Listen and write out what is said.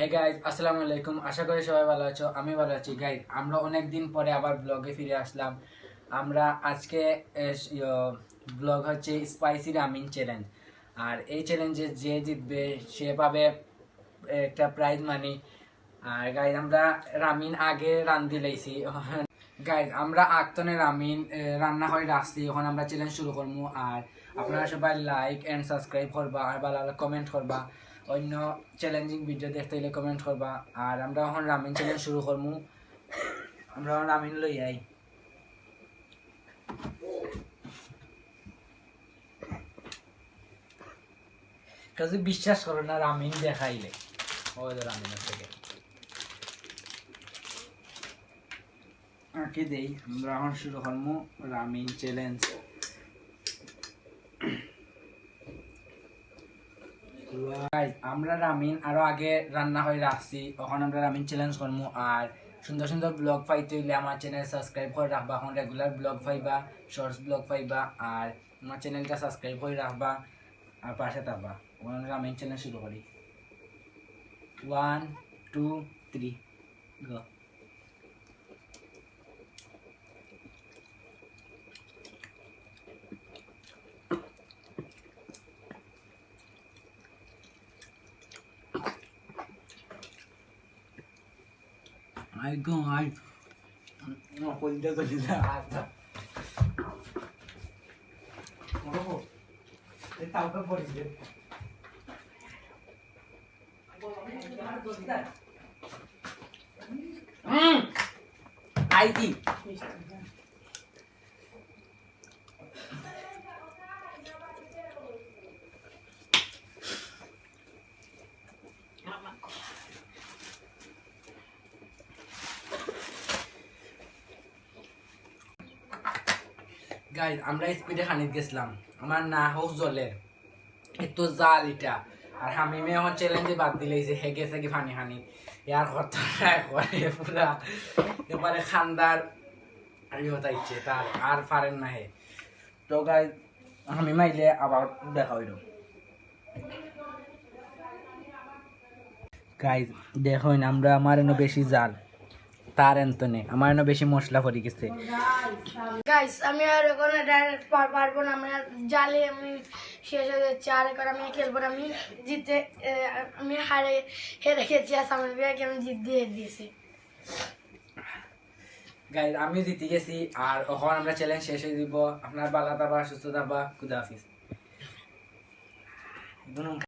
Hey guys আসসালামু আলাইকুম। আশা করি সবাই ভালো আছো, আমি ভালো আছি। গাইজ আমরা অনেক দিন পরে আবার ব্লগে ফিরে আসলাম। আমরা আজকে ব্লগ হচ্ছে স্পাইসি রামিন চ্যালেঞ্জ আর এই চ্যালেঞ্জে যে জিতবে, সে পাবে একটা প্রাইজ মানি আর গাইজ আমরা রামিন আগে রান্ধি লাইছি গাইজ আমরা আগতনে রামিন রান্না করে রাখছি এখন আমরা চ্যালেঞ্জ শুরু করব আর আপনারা সবাই লাইক এন্ড সাবস্ক্রাইব করবা, আর ভালো ভালো কমেন্ট করবা। অন্য চ্যালেঞ্জিং ভিডিও দেখতে হলে কমেন্ট করবা। আর আমরা এখন রামিন চ্যালেঞ্জ শুরু করব আমরা এখন রামিন লই আই। কাজে বিশ্বাস করো না রামিন দেখাইলে। ওই রামিনের থেকে। আঁকে দেই, আমরা এখন শুরু করব রামিন চ্যালেঞ্জ আমরা রামিন আরও আগে রান্না করে রাখছি এখন আমরা রামিন চ্যালেঞ্জ করব। আর সুন্দর সুন্দর ব্লগ পাইতে হইলে আমার চ্যানেল সাবস্ক্রাইব করে রাখবা, এখন রেগুলার ব্লগ পাইবা শর্টস ব্লগ পাইবা, আর আমার চ্যানেলটা সাবস্ক্রাইব করে রাখবা, আর পাশে থাকবা। এখন আমরা রামিন চ্যানেল শুরু করি। One two three go Ai, ai. Uma coisa desordenada. Deitava pra você. Hum! Aí sim! Guys আমরা স্পিডে খানিত গেছিলাম। আমার না হোক জলের, এত জাল এটা। আর হামিমে এখন চ্যালেঞ্জে বাদ দিলে যে হে গেছে কি ফানি খানি ইয়ার কথা করে পুরা। এবারে খান্দার ইহতা ইচ্ছে তার আর পারেন না হে। তো গাইজ আমি মাইলে আবার দেখা হইল। গাইজ দেখুন আমরা আমার এনে বেশি জাল। তার এন্তনে আমার বেশি মশলা পড়ে গেছে। গাইস আমি আর ডাইরেক্ট পারব না। আমি জালে আমি শেষ হয়ে যাচ্ছে। আর আমি খেলব আমি জিতে আমি হারে হেরে গেছি। আর সামনে বিয়াকে আমি জিত দিয়ে দিয়েছি। গাইজ আমি জিতে গেছি। আর এখন আমরা চ্যালেঞ্জ শেষ হয়ে দিব আপনার বালা থাকবা সুস্থ থাকবা। খুদা হাফিজ।